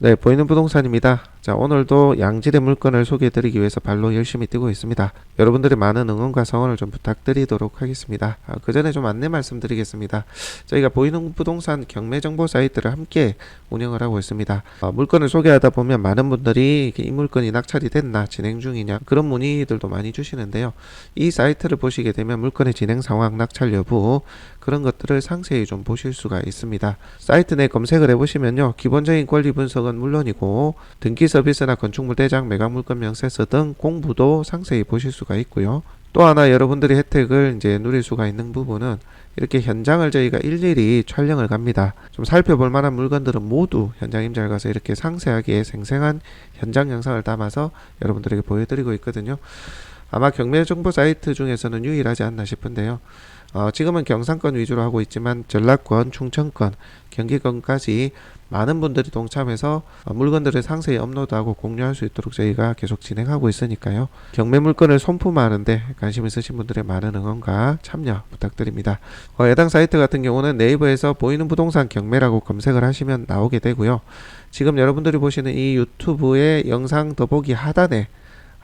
네, 보이는 부동산입니다. 자, 오늘도 양질의 물건을 소개해드리기 위해서 발로 열심히 뛰고 있습니다. 여러분들의 많은 응원과 성원을 좀 부탁드리도록 하겠습니다. 아, 그 전에 좀 안내 말씀드리겠습니다. 저희가 보이는 부동산 경매 정보 사이트를 함께 운영을 하고 있습니다. 아, 물건을 소개하다 보면 많은 분들이 이 물건이 낙찰이 됐나 진행 중이냐 그런 문의들도 많이 주시는데요. 이 사이트를 보시게 되면 물건의 진행 상황, 낙찰 여부 그런 것들을 상세히 좀 보실 수가 있습니다. 사이트 내 검색을 해보시면요. 기본적인 권리 분석 은 물론이고 등기 서비스나 건축물 대장, 매각 물건 명세서 등 공부도 상세히 보실 수가 있고요. 또 하나 여러분들이 혜택을 이제 누릴 수가 있는 부분은 이렇게 현장을 저희가 일일이 촬영을 갑니다. 좀 살펴볼 만한 물건들은 모두 현장 임자를 가서 이렇게 상세하게 생생한 현장 영상을 담아서 여러분들에게 보여드리고 있거든요. 아마 경매 정보 사이트 중에서는 유일하지 않나 싶은데요. 어, 지금은 경상권 위주로 하고 있지만 전라권, 충청권, 경기권까지 많은 분들이 동참해서 어, 물건들을 상세히 업로드하고 공유할 수 있도록 저희가 계속 진행하고 있으니까요. 경매 물건을 손품하는데 관심 있으신 분들의 많은 응원과 참여 부탁드립니다. 어, 해당 사이트 같은 경우는 네이버에서 보이는 부동산 경매라고 검색을 하시면 나오게 되고요. 지금 여러분들이 보시는 이 유튜브의 영상 더보기 하단에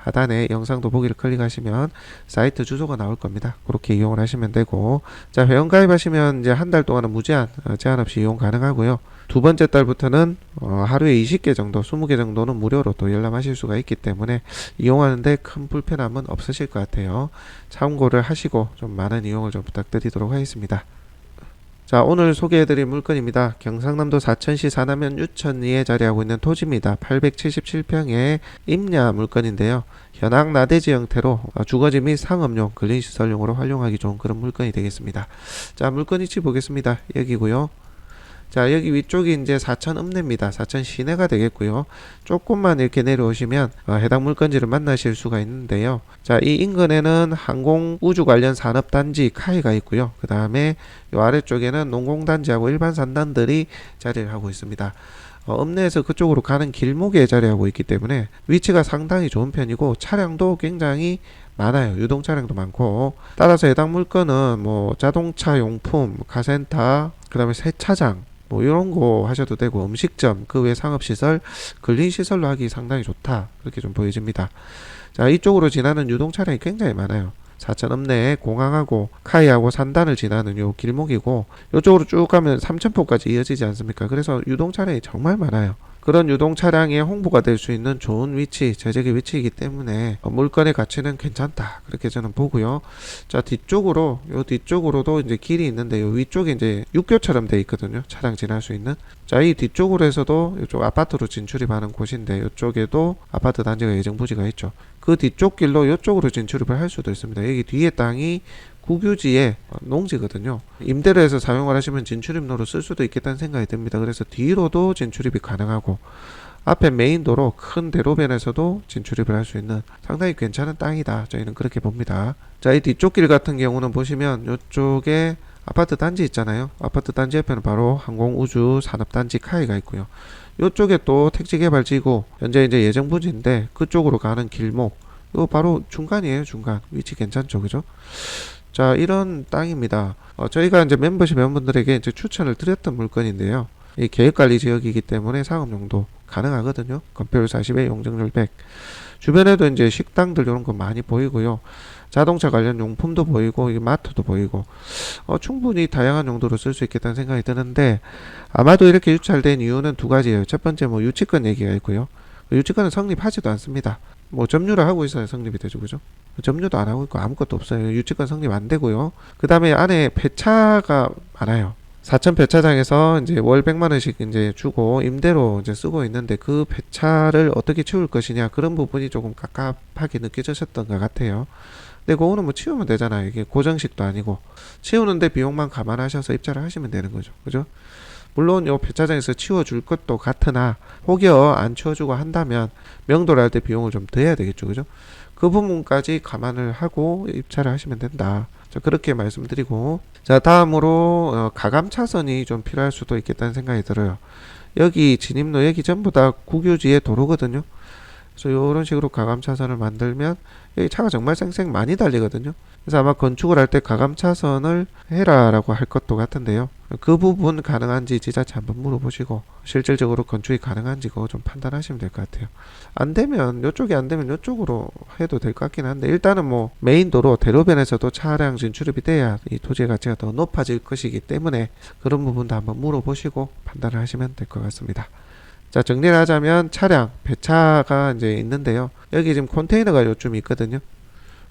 하단에 영상 더보기를 클릭하시면 사이트 주소가 나올 겁니다. 그렇게 이용을 하시면 되고 자 회원 가입하시면 이제 한 달 동안은 무제한 어, 제한 없이 이용 가능하고요. 두 번째 달부터는 어, 하루에 20개 정도, 20개 정도는 무료로 또 열람하실 수가 있기 때문에 이용하는데 큰 불편함은 없으실 것 같아요. 참고를 하시고 좀 많은 이용을 좀 부탁드리도록 하겠습니다. 자 오늘 소개해드릴 물건입니다. 경상남도 사천시 사남면 유천리에 자리하고 있는 토지입니다. 877평의 임야 물건인데요. 현황 나대지 형태로 어, 주거지 및 상업용 근린시설용으로 활용하기 좋은 그런 물건이 되겠습니다. 자 물건 위치 보겠습니다. 여기고요. 자 여기 위쪽이 이제 사천 읍내입니다. 사천 시내가 되겠고요. 조금만 이렇게 내려오시면 어, 해당 물건지를 만나실 수가 있는데요. 자 이 인근에는 항공 우주 관련 산업 단지 카이가 있고요. 그 다음에 이 아래쪽에는 농공 단지하고 일반 산단들이 자리를 하고 있습니다. 어, 읍내에서 그쪽으로 가는 길목에 자리하고 있기 때문에 위치가 상당히 좋은 편이고 차량도 굉장히 많아요. 유동 차량도 많고 따라서 해당 물건은 뭐 자동차 용품, 카센터, 그다음에 세차장 뭐 이런 거 하셔도 되고 음식점, 그 외 상업시설, 근린시설로 하기 상당히 좋다. 그렇게 좀 보여집니다. 자 이쪽으로 지나는 유동 차량이 굉장히 많아요. 사천 읍내에 공항하고 카이하고 산단을 지나는 요 길목이고 이쪽으로 쭉 가면 삼천포까지 이어지지 않습니까? 그래서 유동 차량이 정말 많아요. 그런 유동 차량의 홍보가 될 수 있는 좋은 위치, 제적의 위치이기 때문에 어, 물건의 가치는 괜찮다. 그렇게 저는 보고요. 자, 뒤쪽으로, 요 뒤쪽으로도 이제 길이 있는데, 요 위쪽에 이제 육교처럼 돼 있거든요. 차량 지날 수 있는. 자, 이 뒤쪽으로 해서도 이쪽 아파트로 진출입하는 곳인데, 이쪽에도 아파트 단지가 예정 부지가 있죠. 그 뒤쪽 길로 이쪽으로 진출입을 할 수도 있습니다. 여기 뒤에 땅이 국유지의 어, 농지거든요. 임대로 해서 사용을 하시면 진출입로로 쓸 수도 있겠다는 생각이 듭니다. 그래서 뒤로도 진출입이 가능하고 앞에 메인 도로 큰 대로변에서도 진출입을 할 수 있는 상당히 괜찮은 땅이다. 저희는 그렇게 봅니다. 자, 이 뒤쪽 길 같은 경우는 보시면 이쪽에 아파트 단지 있잖아요. 아파트 단지 옆에는 바로 항공우주 산업단지 카이가 있고요. 이쪽에 또 택지 개발지구 현재 이제 예정 부지인데 그쪽으로 가는 길목 요 바로 중간이에요 중간 위치 괜찮죠 그죠 자 이런 땅입니다 어, 저희가 이제 멤버십 회원분들에게 이제 추천을 드렸던 물건인데요 이 계획관리 지역이기 때문에 상업용도 가능하거든요 건폐율 40에 용적률 100 주변에도 이제 식당들 이런 거 많이 보이고요 자동차 관련 용품도 보이고 이 마트도 보이고 어, 충분히 다양한 용도로 쓸 수 있겠다는 생각이 드는데 아마도 이렇게 유찰된 이유는 두 가지예요. 첫 번째 뭐 유치권 얘기가 있고요. 유치권은 성립하지도 않습니다. 뭐 점유를 하고 있어야 성립이 되죠, 그죠? 점유도 안 하고 있고 아무것도 없어요. 유치권 성립 안 되고요. 그 다음에 안에 배차가 많아요. 사천 배차장에서 이제 월 100만 원씩 이제 주고 임대로 이제 쓰고 있는데 그 배차를 어떻게 치울 것이냐 그런 부분이 조금 갑갑하게 느껴졌었던 것 같아요. 근데 그거는 뭐 치우면 되잖아요. 이게 고정식도 아니고 치우는데 비용만 감안하셔서 입찰을 하시면 되는 거죠. 그죠? 물론 요 배차장에서 치워줄 것도 같으나 혹여 안 치워주고 한다면 명도를 할 때 비용을 좀 더 해야 되겠죠. 그죠? 그 부분까지 감안을 하고 입찰을 하시면 된다. 자, 그렇게 말씀드리고 자 다음으로 어, 가감 차선이 좀 필요할 수도 있겠다는 생각이 들어요. 여기 진입로 여기 전부 다 국유지의 도로거든요. 그래서 이런 식으로 가감 차선을 만들면 이 차가 정말 쌩쌩 많이 달리거든요. 그래서 아마 건축을 할 때 가감 차선을 해라라고 할 것도 같은데요. 그 부분 가능한지 지자체 한번 물어보시고 실질적으로 건축이 가능한지 그거 좀 판단하시면 될 것 같아요. 안 되면 이쪽이 안 되면 이쪽으로 해도 될 것 같긴 한데 일단은 뭐 메인 도로 대로변에서도 차량 진출입이 돼야 이 토지의 가치가 더 높아질 것이기 때문에 그런 부분도 한번 물어보시고 판단을 하시면 될 것 같습니다. 자 정리를 하자면 차량 배차가 이제 있는데요. 여기 지금 컨테이너가 요쯤 있거든요.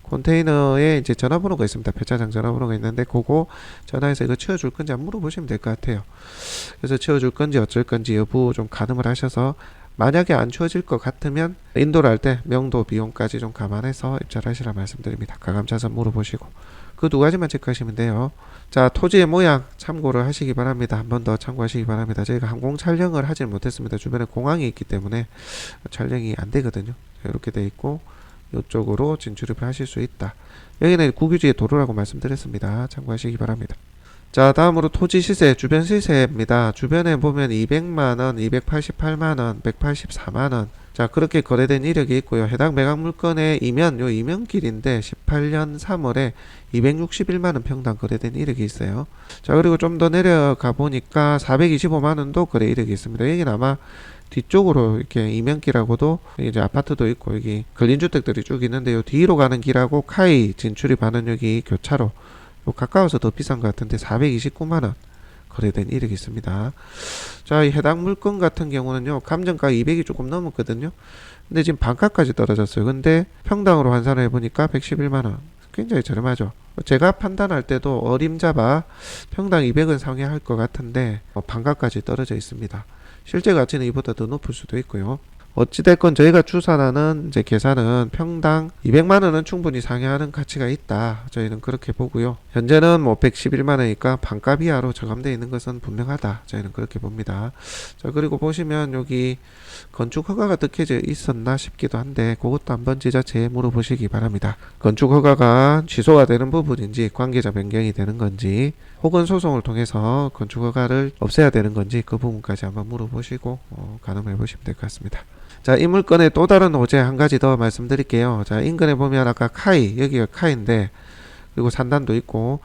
컨테이너에 이제 전화번호가 있습니다. 배차장 전화번호가 있는데 그거 전화해서 이거 치워줄 건지 한번 물어보시면 될 것 같아요. 그래서 치워줄 건지 어쩔 건지 여부 좀 가늠을 하셔서 만약에 안 치워질 것 같으면 인도를 할 때 명도 비용까지 좀 감안해서 입찰 하시라 말씀드립니다. 가감차선 물어보시고 그 두 가지만 체크하시면 돼요. 자 토지의 모양 참고를 하시기 바랍니다. 한 번 더 참고하시기 바랍니다. 저희가 항공 촬영을 하질 못했습니다. 주변에 공항이 있기 때문에 촬영이 안 되거든요. 이렇게 돼 있고 이쪽으로 진출을 하실 수 있다. 여기는 국유지의 도로라고 말씀드렸습니다. 참고하시기 바랍니다. 자 다음으로 토지 시세 주변 시세입니다. 주변에 보면 200만원, 288만원, 184만원 자 그렇게 거래된 이력이 있고요. 해당 매각 물건의 이면 요 이면길인데 18년 3월에 261만원 평당 거래된 이력이 있어요. 자 그리고 좀 더 내려가 보니까 425만원도 거래 이력이 있습니다. 여기는 아마 뒤쪽으로 이렇게 이면길하고도 이제 아파트도 있고 여기 근린주택들이 쭉 있는데 요 뒤로 가는 길하고 카이 진출입하는 여기 교차로 요 가까워서 더 비싼 것 같은데 429만 원 거래된 이력이 있습니다. 자, 이 해당 물건 같은 경우는요. 감정가 200이 조금 넘었거든요. 근데 지금 반가까지 떨어졌어요. 근데 평당으로 환산을 해 보니까 111만 원. 굉장히 저렴하죠. 제가 판단할 때도 어림잡아 평당 200은 상회할 것 같은데 어, 반가까지 떨어져 있습니다. 실제 가치는 이보다 더 높을 수도 있고요. 어찌됐건 저희가 추산하는 이제 계산은 평당 200만 원은 충분히 상회하는 가치가 있다. 저희는 그렇게 보고요. 현재는 뭐 111만 원이니까 반값 이하로 저감되어 있는 것은 분명하다. 저희는 그렇게 봅니다. 자 그리고 보시면 여기 건축 허가가 득해져 있었나 싶기도 한데 그것도 한번 지자체에 물어보시기 바랍니다. 건축 허가가 취소가 되는 부분인지 관계자 변경이 되는 건지 혹은 소송을 통해서 건축 허가를 없애야 되는 건지 그 부분까지 한번 물어보시고 어, 가늠해 보시면 될 것 같습니다. 자, 이 물건의 또 다른 호재 한 가지 더 말씀드릴게요. 자, 인근에 보면 아까 카이, 여기가 카이인데, 그리고 산단도 있고,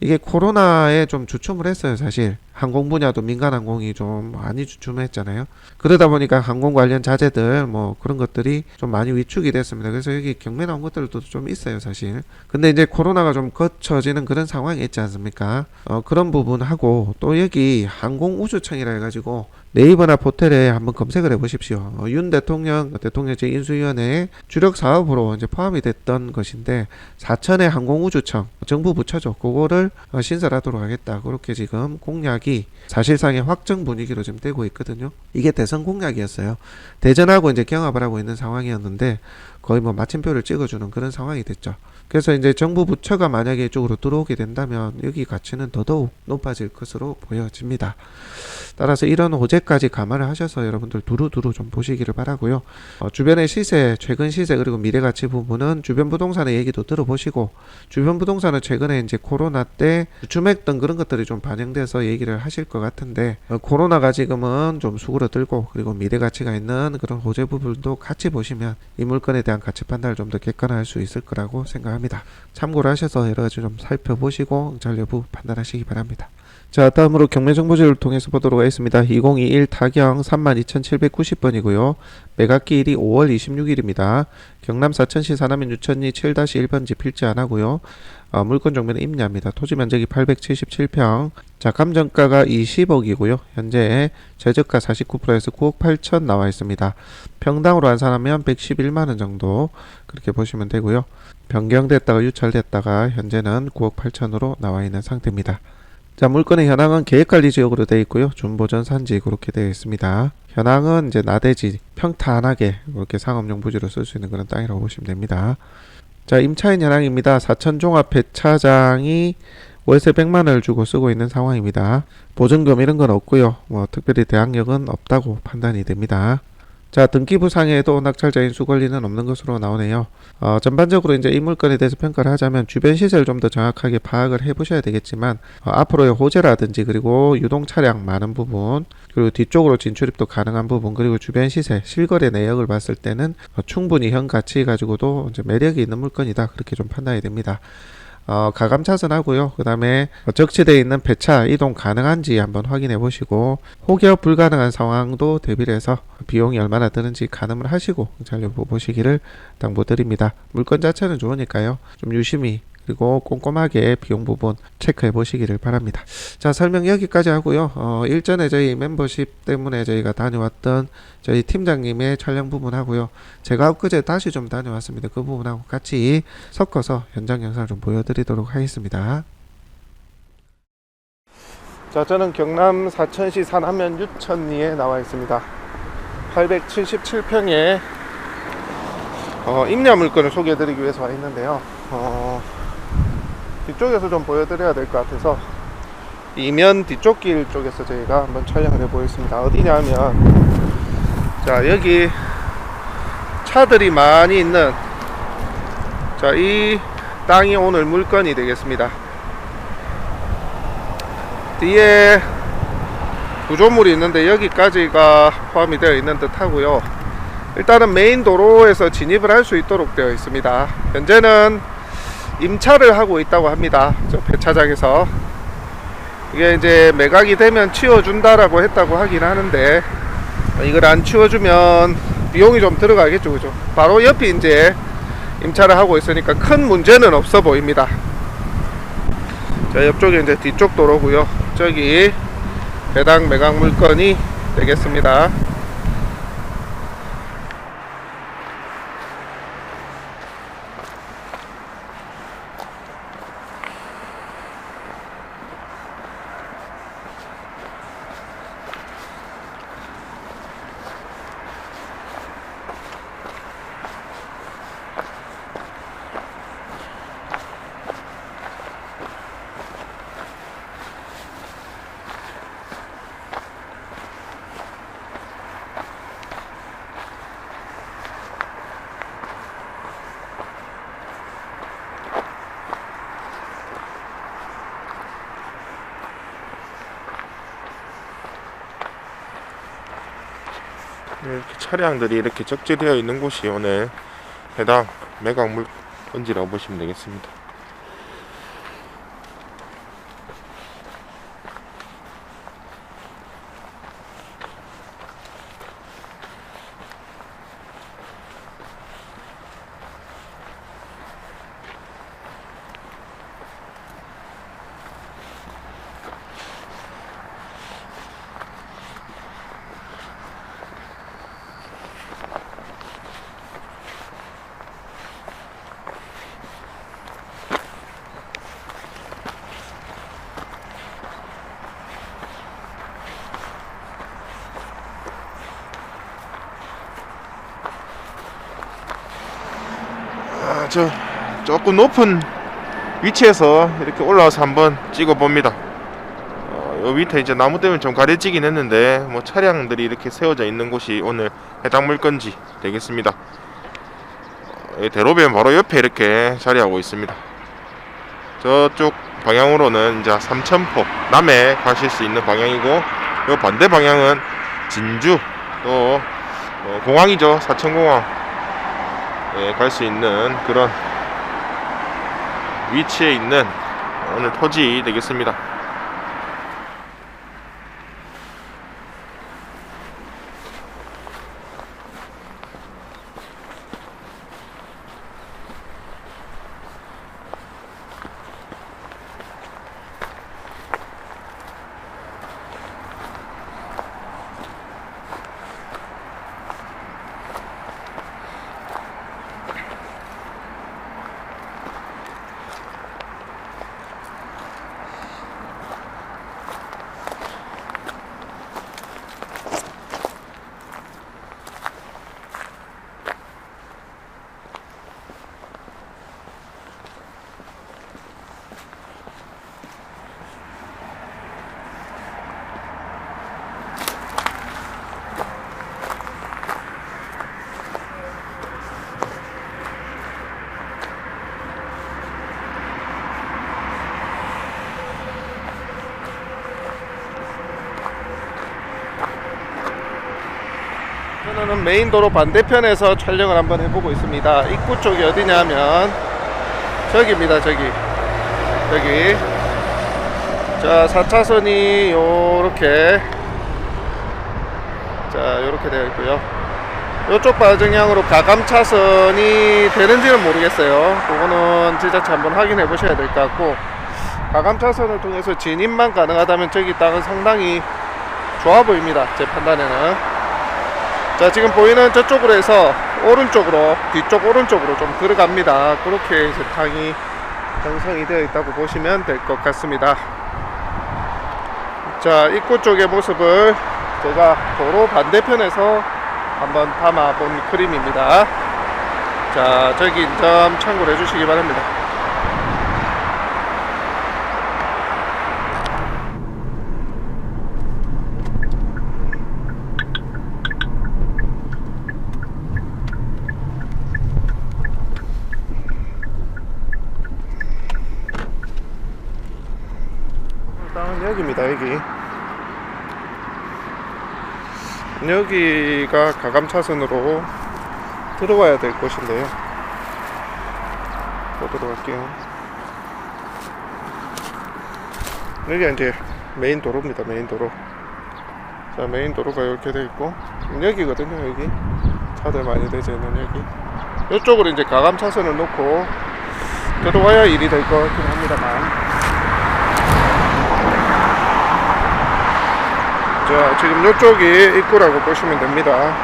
이게 코로나에 좀 주춤을 했어요, 사실. 항공 분야도 민간 항공이 좀 많이 주춤했잖아요. 그러다 보니까 항공 관련 자재들, 뭐 그런 것들이 좀 많이 위축이 됐습니다. 그래서 여기 경매 나온 것들도 좀 있어요, 사실. 근데 이제 코로나가 좀 거쳐지는 그런 상황이 있지 않습니까? 어, 그런 부분하고 또 여기 항공우주청이라 해가지고 네이버나 포털에 한번 검색을 해보십시오. 어, 윤 대통령 대통령 제1수위원회의 주력 사업으로 이제 포함이 됐던 것인데 사천의 항공우주청 정부 부처죠. 그거를 어, 신설하도록 하겠다. 그렇게 지금 공약 이 사실상의 확정 분위기로 지금 되고 있거든요. 이게 대선 공약이었어요. 대전하고 이제 경합을 하고 있는 상황이었는데 거의 뭐 마침표를 찍어주는 그런 상황이 됐죠. 그래서 이제 정부 부처가 만약에 이쪽으로 들어오게 된다면 여기 가치는 더더욱 높아질 것으로 보여집니다. 따라서 이런 호재까지 감안을 하셔서 여러분들 두루두루 좀 보시기를 바라고요. 어, 주변의 시세, 최근 시세 그리고 미래 가치 부분은 주변 부동산의 얘기도 들어보시고 주변 부동산은 최근에 이제 코로나 때 주춤했던 그런 것들이 좀 반영돼서 얘기를 하실 것 같은데 어, 코로나가 지금은 좀 수그러들고 그리고 미래 가치가 있는 그런 호재 부분도 같이 보시면 이 물건에 대한 가치 판단을 좀 더 객관화할 수 있을 거라고 생각합니다. 참고를 하셔서 여러 가지 좀 살펴보시고 잘 여부 판단하시기 바랍니다. 자, 다음으로 경매 정보지를 통해서 보도록 하겠습니다. 2021 타경 32,790번이고요. 매각기일이 5월 26일입니다. 경남 사천시 사남면 유천리 7-1번지 필지 안 하고요. 어, 물건 정보는 임야입니다. 토지 면적이 877평. 자, 감정가가 20억이고요. 현재 최저가 49%에서 9억 8천 나와 있습니다. 평당으로 환산하면 111만 원 정도 그렇게 보시면 되고요. 변경됐다가 유찰됐다가 현재는 9억 8천으로 나와 있는 상태입니다. 자, 물건의 현황은 계획관리 지역으로 되어 있고요. 준보전 산지 그렇게 되어 있습니다. 현황은 이제 나대지 평탄하게 이렇게 상업용 부지로 쓸 수 있는 그런 땅이라고 보시면 됩니다. 자, 임차인 현황입니다. 사천종합 배차장이 월세 100만 원을 주고 쓰고 있는 상황입니다. 보증금 이런 건 없고요. 뭐 특별히 대항력은 없다고 판단이 됩니다. 자, 등기부상에도 낙찰자인 수 권리는 없는 것으로 나오네요. 어, 전반적으로 이제 이 물건에 대해서 평가를 하자면 주변 시세를 좀 더 정확하게 파악을 해 보셔야 되겠지만 어, 앞으로의 호재라든지 그리고 유동 차량 많은 부분 그리고 뒤쪽으로 진출입도 가능한 부분 그리고 주변 시세 실거래 내역을 봤을 때는 어, 충분히 현 가치 가지고도 매력이 있는 물건이다 그렇게 좀 판단이 됩니다. 어, 가감 차선하고요. 그 다음에 적치되어 있는 배차 이동 가능한지 한번 확인해 보시고 혹여 불가능한 상황도 대비를 해서 비용이 얼마나 드는지 가늠을 하시고 전력 보시기를 당부드립니다. 물건 자체는 좋으니까요. 좀 유심히 그리고 꼼꼼하게 비용 부분 체크해 보시기를 바랍니다. 자 설명 여기까지 하고요. 어, 일전에 저희 멤버십 때문에 저희가 다녀왔던 저희 팀장님의 촬영 부분 하고요. 제가 엊그제 다시 좀 다녀왔습니다. 그 부분하고 같이 섞어서 현장 영상을 좀 보여드리도록 하겠습니다. 자, 저는 경남 사천시 산하면 유천리에 나와 있습니다. 877평의 어, 임야 물건을 소개해드리기 위해서 와 있는데요. 어, 뒤쪽에서 좀 보여드려야 될 것 같아서 이면 뒤쪽 길 쪽에서 저희가 한번 촬영을 해 보겠습니다. 어디냐면 자 여기 차들이 많이 있는 자 이 땅이 오늘 물건이 되겠습니다. 뒤에 구조물이 있는데 여기까지가 포함이 되어 있는 듯 하고요. 일단은 메인 도로에서 진입을 할 수 있도록 되어 있습니다. 현재는 임차를 하고 있다고 합니다. 저 배차장에서 이게 이제 매각이 되면 치워준다라고 했다고 하긴 하는데 이걸 안 치워주면 비용이 좀 들어가겠죠, 그죠? 바로 옆이 이제 임차를 하고 있으니까 큰 문제는 없어 보입니다. 자, 옆쪽에 이제 뒤쪽 도로고요. 저기 배당 매각 물건이 되겠습니다. 이렇게 차량들이 이렇게 적재되어 있는 곳이 오늘 해당 매각 물건지라고 보시면 되겠습니다. 저 조금 높은 위치에서 이렇게 올라와서 한번 찍어 봅니다. 어, 요 밑에 이제 나무 때문에 좀 가려지긴 했는데 뭐 차량들이 이렇게 세워져 있는 곳이 오늘 해당 물건지 되겠습니다. 어, 이 대로변 바로 옆에 이렇게 자리하고 있습니다. 저쪽 방향으로는 이제 삼천포 남해 가실 수 있는 방향이고 요 반대 방향은 진주 또 어, 공항이죠 사천공항 예, 갈 수 있는 그런 위치에 있는 오늘 토지 되겠습니다. 저는 메인 도로 반대편에서 촬영을 한번 해보고 있습니다. 입구 쪽이 어디냐면 저기입니다. 저기 여기 자 4차선이 요렇게 자 요렇게 되어 있고요. 요쪽 방향으로 가감 차선이 되는지는 모르겠어요. 그거는 지자체 한번 확인해 보셔야 될 것 같고 가감 차선을 통해서 진입만 가능하다면 저기 땅은 상당히 좋아 보입니다. 제 판단에는. 자, 지금 보이는 저쪽으로 해서 오른쪽으로, 뒤쪽 오른쪽으로 좀 들어갑니다. 그렇게 이제 탕이 형성이 되어 있다고 보시면 될 것 같습니다. 자, 입구 쪽의 모습을 제가 도로 반대편에서 한번 담아 본 그림입니다. 자, 저기 점 참고를 해주시기 바랍니다. 땅은 여기입니다 여기. 여기가 가감 차선으로 들어와야 될 곳인데요. 보도록 할게요. 여기가 이제 메인 도로입니다 메인 도로. 자 메인 도로가 이렇게 되어 있고 여기거든요 여기. 차들 많이 되져 있는 여기. 이쪽으로 이제 가감 차선을 놓고 들어와야 일이 될 것 같긴 합니다만 자, 지금 이쪽이 입구라고 보시면 됩니다.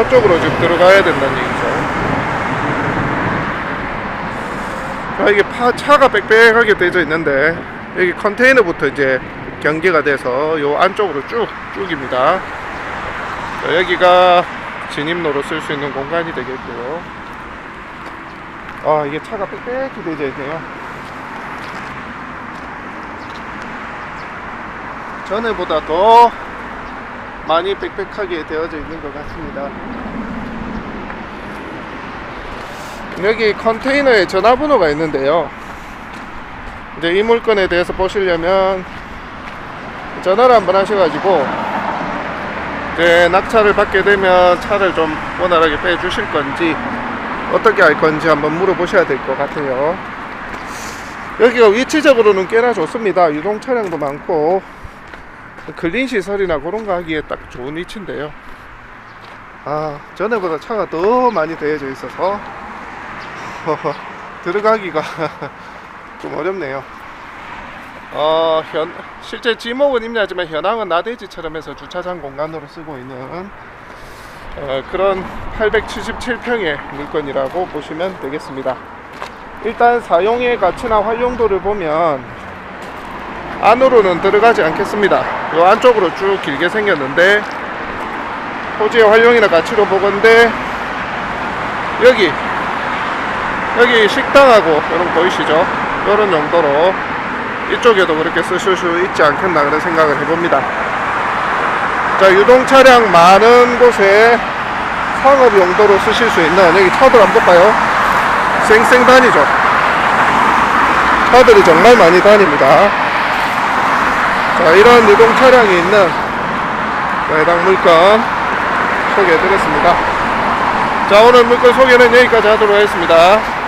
이쪽으로 지금 들어가야 된다는 얘기죠. 자, 이게 파, 차가 빽빽하게 되어 있는데, 여기 컨테이너부터 이제 경계가 돼서 요 안쪽으로 쭉, 쭉입니다. 자, 여기가 진입로로 쓸 수 있는 공간이 되겠고요. 아, 이게 차가 빽빽히 되어 있네요. 전에보다 더 많이 빽빽하게 되어져 있는 것 같습니다. 여기 컨테이너에 전화번호가 있는데요. 이제 이 물건에 대해서 보시려면 전화를 한번 하셔가지고 이제 낙차를 받게 되면 차를 좀 원활하게 빼주실 건지 어떻게 할 건지 한번 물어보셔야 될 것 같아요. 여기가 위치적으로는 꽤나 좋습니다. 유동 차량도 많고 근린 시설이나 그런 거 하기에 딱 좋은 위치인데요. 아, 전에보다 차가 더 많이 되어져 있어서 들어가기가 좀 어렵네요. 어, 현, 실제 지목은 임야지만 현황은 나대지처럼 해서 주차장 공간으로 쓰고 있는 어, 그런 877평의 물건이라고 보시면 되겠습니다. 일단 사용의 가치나 활용도를 보면 안으로는 들어가지 않겠습니다. 요 안쪽으로 쭉 길게 생겼는데 토지의 활용이나 가치로 보건데 여기 여기 식당하고 여러분 보이시죠? 이런 용도로 이쪽에도 그렇게 쓰실 수 있지 않겠나 그런 생각을 해봅니다. 자 유동 차량 많은 곳에 상업 용도로 쓰실 수 있는 여기 차들 한번 볼까요? 쌩쌩 다니죠. 차들이 정말 많이 다닙니다. 자, 이런 유동 차량이 있는 해당 물건 소개해 드렸습니다. 자, 오늘 물건 소개는 여기까지 하도록 하겠습니다.